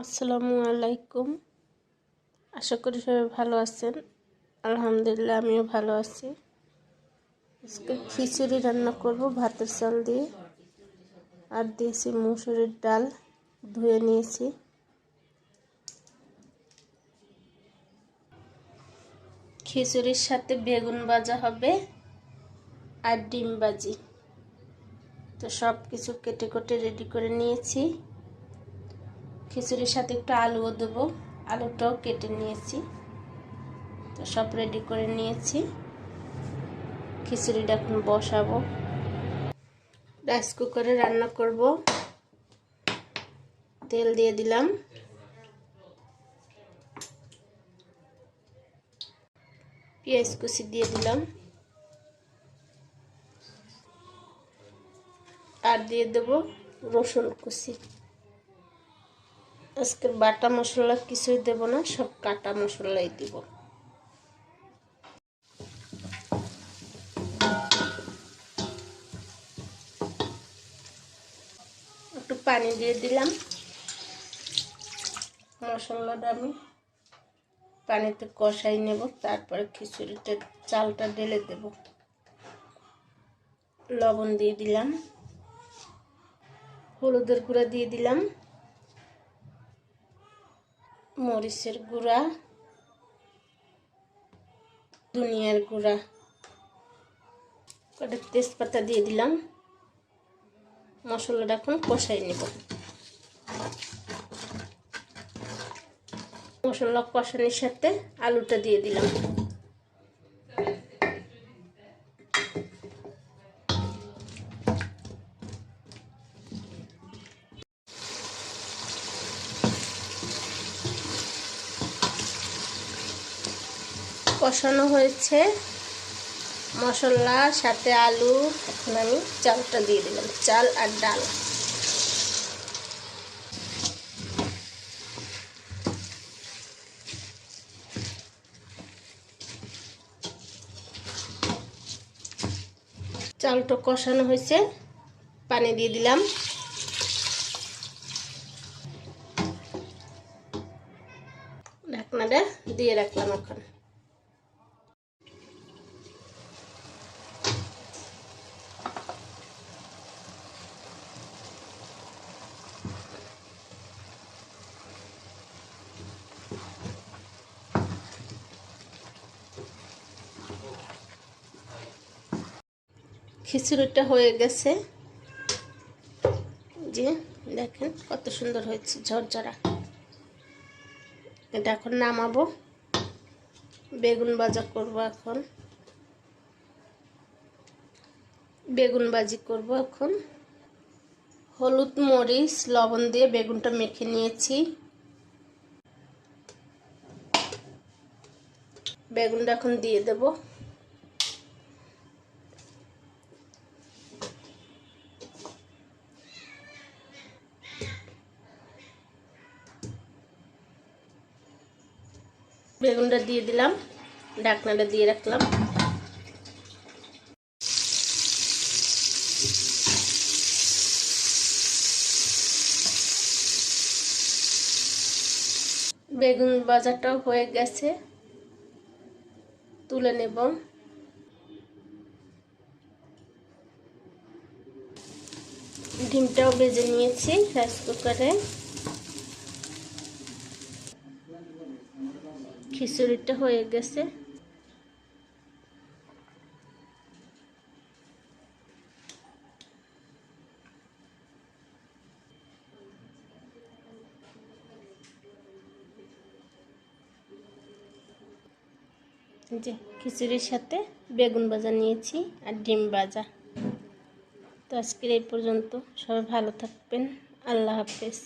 আসসালামু আলাইকুম। আশা করি সবাই ভালো আছেন। আলহামদুলিল্লাহ, আমিও ভালো আছি। আজকে খিচুড়ি রান্না করব ভাতের চাল দিয়ে। আর দিয়েছি মুসুরির ডাল, ধুয়ে নিয়েছি। খিচুড়ির সাথে বেগুন ভাজা হবে আর ডিম ভাজি। তো সব কিছু কেটে কেটে রেডি করে নিয়েছি। খিচুড়ির সাথে একটু আলুও দেবো। আলুটাও কেটে নিয়েছি। তো সব রেডি করে নিয়েছি। খিচুড়িটা এখন বসাবো। রাইস কুকারে রান্না করব। তেল দিয়ে দিলাম। পেঁয়াজ কুচি দিয়ে দিলাম। আর দিয়ে দেবো রসুন কুচি। আজকে বাটা মশলা কিছুই দেব না, সব কাটা মশলাই দিব। একটু পানি দিয়ে দিলাম। মশলাটা আমি পানিতে কষাই নেব, তারপরে খিচুড়িটা চালটা ঢেলে দেব। লবণ দিয়ে দিলাম। হলুদের গুঁড়া দিয়ে দিলাম। মরিচের গুঁড়া, ধনিয়ার গুঁড়া, কটা তেজপাতা দিয়ে দিলাম। মশলাটা এখন কষাই নেব। মশলা কষানোর সাথে আলুটা দিয়ে দিলাম। কষানো হয়েছে। মশলা, সাথে আলু, এখন আমি চালটা দিয়ে দিলাম, চাল আর ডাল। চালটা কষানো হয়েছে, পানি দিয়ে দিলাম। ঢাকনাটা দিয়ে রাখলাম এখন। খিচুড়িটা হয়ে গেছে। যে দেখেন কত সুন্দর হয়েছে ঝরঝরা। এটা এখন নামাবো। বেগুন ভাজা করব এখন। বেগুন ভাজি করব এখন। হলুদ মরিচ, লবণ দিয়ে বেগুনটা মেখে নিয়েছি। বেগুনটা এখন দিয়ে দেবো। বেগুনটা দিয়ে দিলাম, ডাকনাটা দিয়ে রাখলাম। বেগুন বাজারটাও হয়ে গেছে, তুলে নেব। ডিমটাও বেজে নিয়েছি রাইস কুকারে খিচুড়িটা হয়ে গেছে। যে খিচুড়ির সাথে বেগুন ভাজা নিয়েছি আর ডিম ভাজা। তো আজকের এই পর্যন্ত সবাই ভালো থাকবেন। আল্লাহ হাফেজ।